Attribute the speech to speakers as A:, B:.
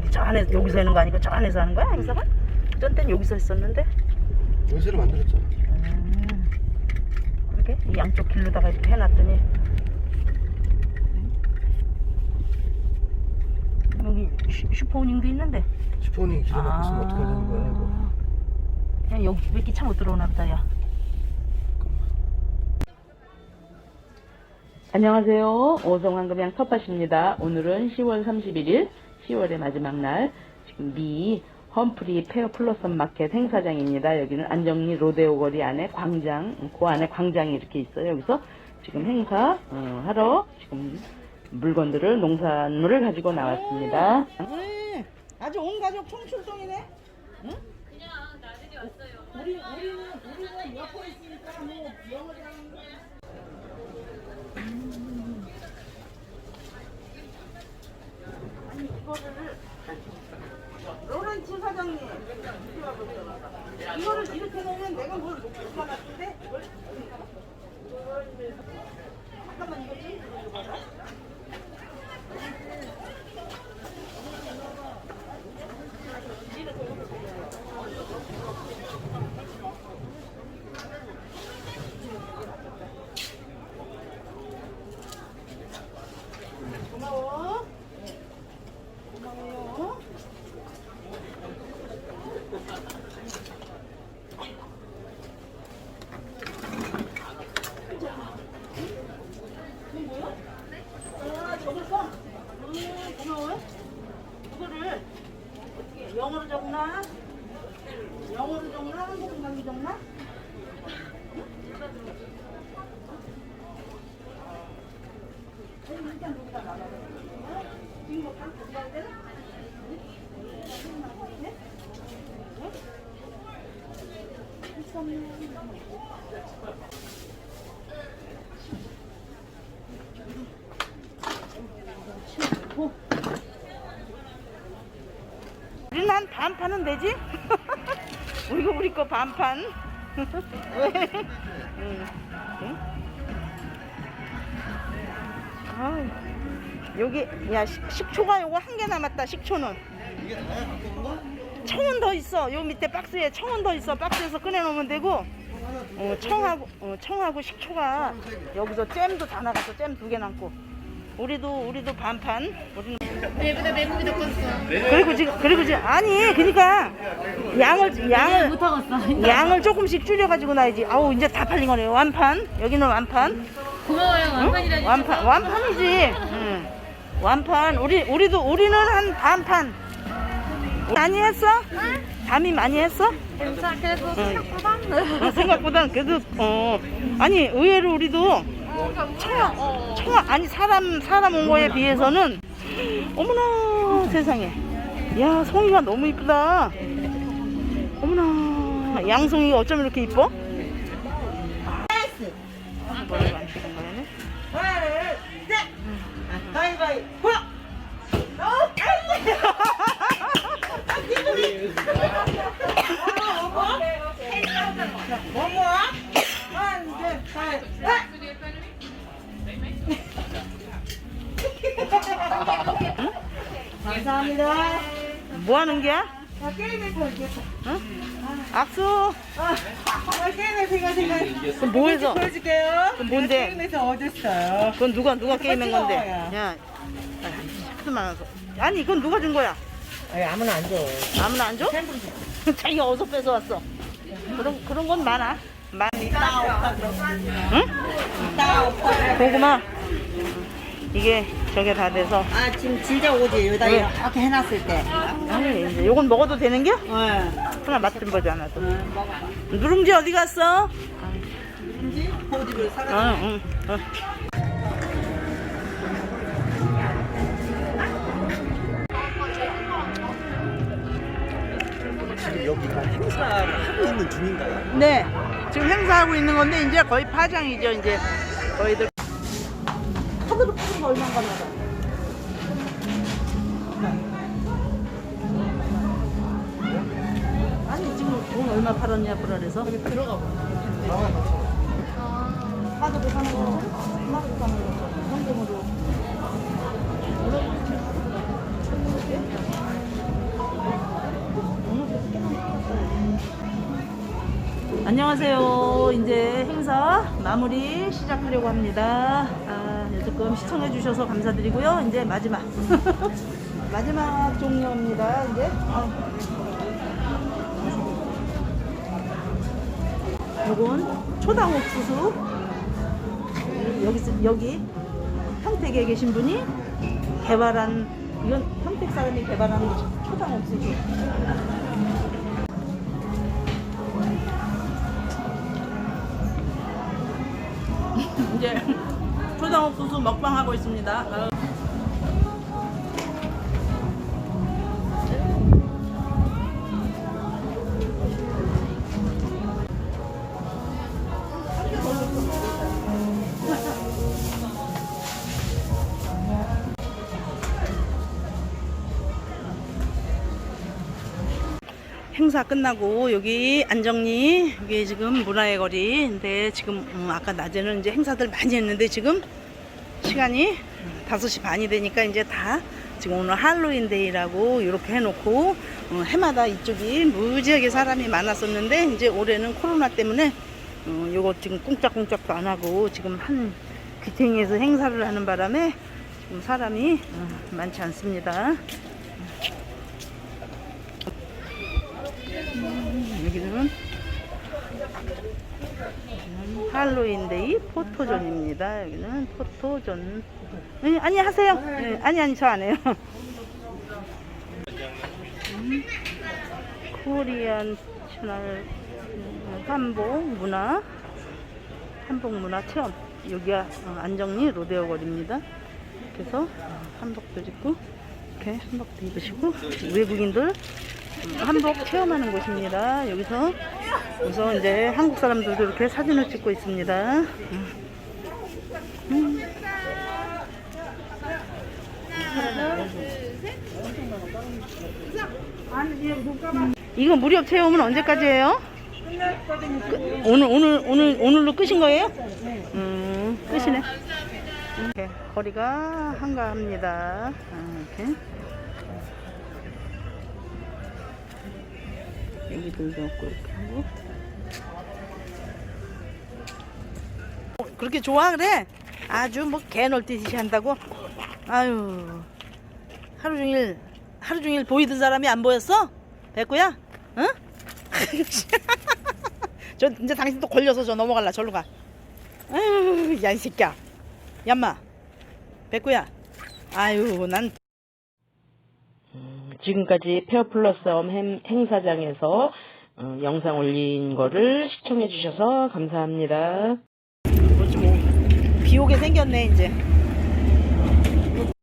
A: 어디 저 안에 여기서 하는 거 아니고 저 안에서 하는 거야? 행사가? 전 때는 여기서 했었는데?
B: 요새로 만들었잖아.
A: 음, 그러게. 이 양쪽 길로다가 이렇게 해놨더니. 여기 슈, 슈퍼우닝도 있는데.
B: 슈퍼닝 기가 막혔으면 어떻게 되는 거야 이거.
A: 그냥 여기 몇개 차못 들어오나 보다 야. 안녕하세요. 오성황금양 텃밭입니다. 오늘은 10월 31일 10월의 마지막 날 지금 미 험프리 페어 플러썸 마켓 행사장입니다. 여기는 안정리 로데오 거리 안에 광장 그 안에 광장이 이렇게 있어요. 여기서 지금 행사 어, 하러 지금 물건들을 농산물을 가지고 나왔습니다.
C: 네, 아주 온 가족 총출동이네. 응? 우리 우리는 우리는 옆에 있으니까? 뭐 영어랑 로렌츠 사장님. 이거를 이렇게 놓으면 내가 뭘 놓을 것 같은데 잠깐만 이거 좀 들어봐라 고마워 고마워요 아, 저걸 써? 음, 고마워요. 이거를 어떻게 영어로 적나? 영어로 적나? 한국말로 적나? 응? 일단? 지금 뭐 방, 가져가야 되나? 응? 네? 응? 우리는 한 반판은 되지? 우리가 우리 거 반판. 왜? 응. 응? 아유, 여기 야 식, 식초가 요거 한 개 남았다. 식초는. 청은 더 있어. 요 밑에 박스에 청은 더 있어. 박스에서 꺼내 놓으면 되고. 어, 청하고 어, 청하고 식초가 여기서 잼도 다 나갔어. 잼두 개 남고. 우리도 우리도 반판. 우리는
D: 내보다 내목이 더 컸어.
A: 그리고 지금 그리고 지금 아니 그러니까 양을 양을
D: 못하겠어.
A: 양을 조금씩 줄여가지고 놔야지. 아우 이제 다 팔린 거네. 완판. 여기는 완판.
D: 고마워요.
A: 응?
D: 완판이라니.
A: 완판 완판이지. 응. 완판. 우리 우리도 우리는 한 반판. 많이 했어? 밤이 많이 했어?
D: 괜찮아. 그래도
A: 어,
D: 생각보다.
A: 생각보다 그래도 어 아니 의외로 우리도 청아 청아 아니 사람 사람 온 거에 비해서는 어머나 세상에 야 송이가 너무 이쁘다 어머나 양송이가 어쩜 이렇게 이뻐? 아.
C: 어. 뭐뭐? 하나, 둘, 셋, 넷. 감사합니다.
A: 뭐 하는 게야?
C: 자, 게임에서.
A: 응? 악수
C: 아, 게임에서 이거 지금.
A: 그럼 뭐 해서?
C: 보여줄게요.
A: 그럼 뭔데?
C: 내가 게임에서 얻었어요.
A: 그건 누가 누가 게임한 건데?
C: 찍어와요.
A: 야, 하도 많아서. 아니 이건 누가 준 거야?
C: 아니, 아무나 안 줘.
A: 아무나 안 줘? 자기가 어디서 뺏어 왔어? 그런 그런 건 많아. 많. 응? 고구마. 이게 저게 다 돼서.
C: 아 지금 진짜 오지 여기다
A: 왜?
C: 이렇게 해놨을 때
A: 아니 이제 요건 먹어도 되는겨?
C: 어.
A: 하나 맛 좀 보자 나도.
C: 먹어
A: 누룽지 어디 갔어?
C: 누룽지? 고집을
A: 응,
C: 사가지고
A: 응, 응.
B: 지금 여기가 행사를 하고 있는 중인가요?
A: 네. 지금 행사하고 있는 건데 이제 거의 파장이죠 이제 저희들. 카드로 뽑은 거 얼마인가 나가. 아니 지금 돈 얼마 팔았냐 불안해서. 여기 들어가 봐. 아. 카드로 사는 거, 마도 사는 거, 현금으로. 안녕하세요. 이제 행사 마무리 시작하려고 합니다. 아, 여태껏 시청해주셔서 감사드리고요. 이제 마지막. 마지막 종료입니다. 이제. 아. 요건 초당 옥수수. 여기, 여기 평택에 계신 분이 개발한, 이건 평택 사람이 개발한 초당 옥수수. 이제 초당 옥수수 먹방 하고 있습니다. 행사 끝나고 여기 안정리 여기 지금 문화의 거리인데 지금 음, 아까 낮에는 이제 행사들 많이 했는데 지금 시간이 5시 반이 되니까 이제 다 지금 오늘 할로윈 데이라고 이렇게 해놓고 어, 해마다 이쪽이 무지하게 사람이 많았었는데 이제 올해는 코로나 때문에 어, 요거 지금 꿍짝꿍짝도 안 하고 지금 한 귀탱이에서 행사를 하는 바람에 지금 사람이 어, 많지 않습니다. 여기는 할로윈데이 포토존입니다. 여기는 포토존. 네, 아니 하세요. 네, 아니 아니 저 안 해요. 음, 코리안 채널 음, 한복 문화 한복 문화 체험 여기가 어, 안정리 로데오 거리입니다. 그래서 어, 한복도 입고 이렇게 한복도 입으시고 외국인들 음, 한복 체험하는 곳입니다. 여기서 우선 이제 한국 사람들도 이렇게 사진을 찍고 있습니다. 이거 무료 체험은 언제까지예요? 끝- 오늘 오늘 오늘 오늘로 끝인 거예요? 음, 끝이네. 이렇게 거리가 한가합니다. 아, 이렇게. 여기도 없고 이렇게 하고 어, 그렇게 좋아 그래? 아주 뭐 개 놀듯이 한다고? 아유 하루 종일 하루 종일 보이던 사람이 안 보였어? 백구야? 응? 저 이제 당신 또 걸려서 저 넘어갈라 절로 가 아유 야 이 새끼야 얌마 백구야 아유 난
E: 지금까지 페어플러스엄 행- 행사장에서 어, 영상 올린 거를 시청해 주셔서 감사합니다.
A: 뭐. 비 오게 생겼네 이제